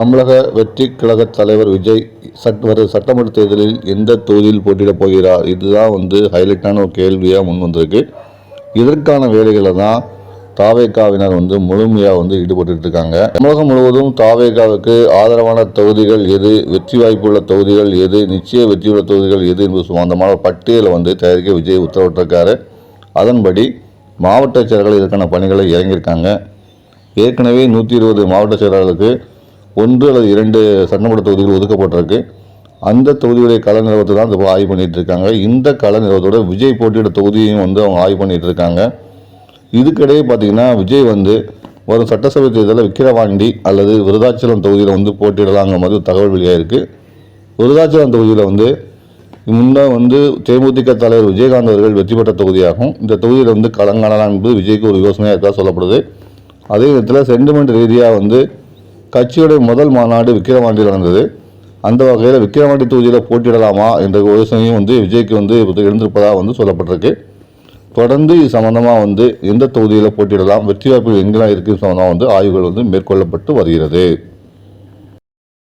தமிழக வெற்றி கழக தலைவர் விஜய் சட் வர சட்டமன்ற தேர்தலில் எந்த தொகுதியில் போட்டியிடப் போகிறார்? இதுதான் வந்து ஹைலைட்டான ஒரு கேள்வியாக முன் வந்திருக்கு. இதற்கான வேலைகளை தான் தாவேகாவினர் வந்து முழுமையாக வந்து ஈடுபட்டு இருக்காங்க. தமிழகம் முழுவதும் தாவேகாவுக்கு ஆதரவான தொகுதிகள் எது? வெற்றி வாய்ப்புள்ள தொகுதிகள் எது? நிச்சய வெற்றியுள்ள தொகுதிகள் எது என்பது சம்பந்தமான பட்டியலை வந்து தயாரிக்க விஜய் உத்தரவிட்டிருக்காரு. அதன்படி மாவட்ட செயலர்கள் இதற்கான பணிகளை இறங்கியிருக்காங்க. ஏற்கனவே நூற்றி இருபது மாவட்ட செயலாளர்களுக்கு ஒன்று அல்லது இரண்டு சட்டமன்ற தொகுதிகள் ஒதுக்கப்பட்டிருக்கு. அந்த தொகுதியுடைய கள நிலவரத்தை தான் இப்போ ஆய்வு பண்ணிகிட்டு இருக்காங்க. இந்த கள நிலவரத்தோட விஜய் போட்டியிட தொகுதியையும் வந்து அவங்க ஆய்வு பண்ணிகிட்டு இருக்காங்க. இதுக்கிடையே பார்த்தீங்கன்னா விஜய் வந்து வரும் சட்டசபை தேர்தலில் விக்கிரவாண்டி அல்லது விருதாச்சலம் தொகுதியில் வந்து போட்டியிடலாங்கிற மாதிரி தகவல் தகவல் இருக்குது விருதாச்சலம் தொகுதியில் வந்து முன்னே வந்து தேமுதிக தலைவர் விஜயகாந்த் அவர்கள் வெற்றி பெற்ற தொகுதியாகும். இந்த தொகுதியில் வந்து கலங்கானலாம் என்பது விஜய்க்கு ஒரு யோசனையாக இருக்கா சொல்லப்படுது. அதே நேரத்தில் சென்டிமெண்ட் ரீதியாக வந்து கட்சியுடைய முதல் மாநாடு விக்கிரவாண்டியில் நடந்தது. அந்த வகையில் விக்கிரவாண்டி தொகுதியில் போட்டியிடலாமா என்ற யோசனையும் வந்து விஜய்க்கு வந்து எழுந்திருப்பதாக வந்து சொல்லப்பட்டிருக்கு. தொடர்ந்து இது சம்பந்தமாக வந்து எந்த தொகுதியில் போட்டியிடலாம் வெற்றி வாய்ப்புகள் எங்கெல்லாம் இருக்குது சம்பந்தமாக வந்து ஆய்வுகள் வந்து மேற்கொள்ளப்பட்டு வருகிறது.